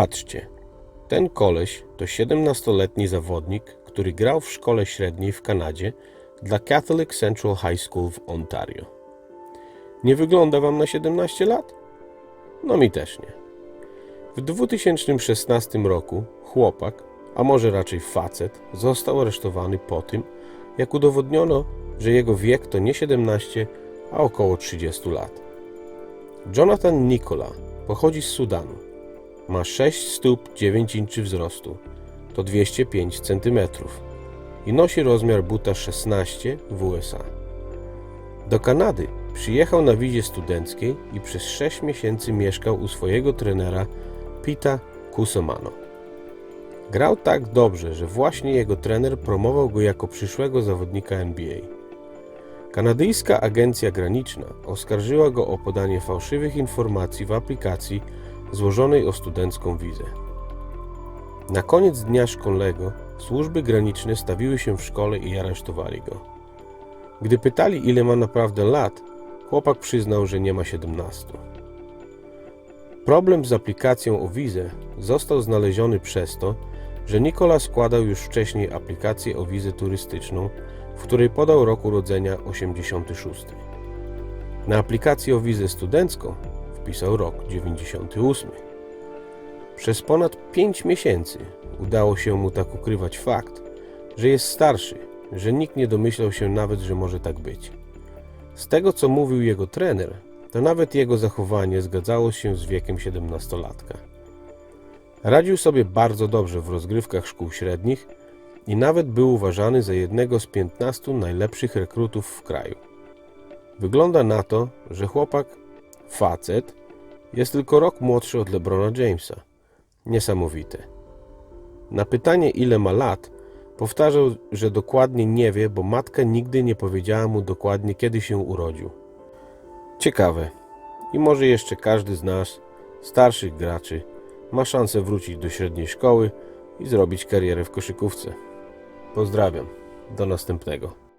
Patrzcie, ten koleś to 17-letni zawodnik, który grał w szkole średniej w Kanadzie dla Catholic Central High School w Ontario. Nie wygląda wam na 17 lat? No mi też nie. W 2016 roku chłopak, a może raczej facet, został aresztowany po tym, jak udowodniono, że jego wiek to nie 17, a około 30 lat. Jonathan Nicola pochodzi z Sudanu. Ma 6 stóp 9 inczy wzrostu, to 205 cm i nosi rozmiar buta 16 w USA. Do Kanady przyjechał na wizie studenckiej i przez 6 miesięcy mieszkał u swojego trenera Pita Kusomano. Grał tak dobrze, że właśnie jego trener promował go jako przyszłego zawodnika NBA. Kanadyjska agencja graniczna oskarżyła go o podanie fałszywych informacji w aplikacji złożonej o studencką wizę. Na koniec dnia szkolnego służby graniczne stawiły się w szkole i aresztowali go. Gdy pytali, ile ma naprawdę lat, chłopak przyznał, że nie ma 17. Problem z aplikacją o wizę został znaleziony przez to, że Nikola składał już wcześniej aplikację o wizę turystyczną, w której podał rok urodzenia 86. Na aplikacji o wizę studencką wpisał rok 98. Przez ponad 5 miesięcy udało się mu tak ukrywać fakt, że jest starszy, że nikt nie domyślał się nawet, że może tak być. Z tego, co mówił jego trener, to nawet jego zachowanie zgadzało się z wiekiem 17-latka. Radził sobie bardzo dobrze w rozgrywkach szkół średnich i nawet był uważany za jednego z 15 najlepszych rekrutów w kraju. Wygląda na to, że chłopak, facet, jest tylko rok młodszy od LeBrona Jamesa. Niesamowite. Na pytanie, ile ma lat, powtarzał, że dokładnie nie wie, bo matka nigdy nie powiedziała mu dokładnie, kiedy się urodził. Ciekawe. I może jeszcze każdy z nas, starszych graczy, ma szansę wrócić do średniej szkoły i zrobić karierę w koszykówce. Pozdrawiam. Do następnego.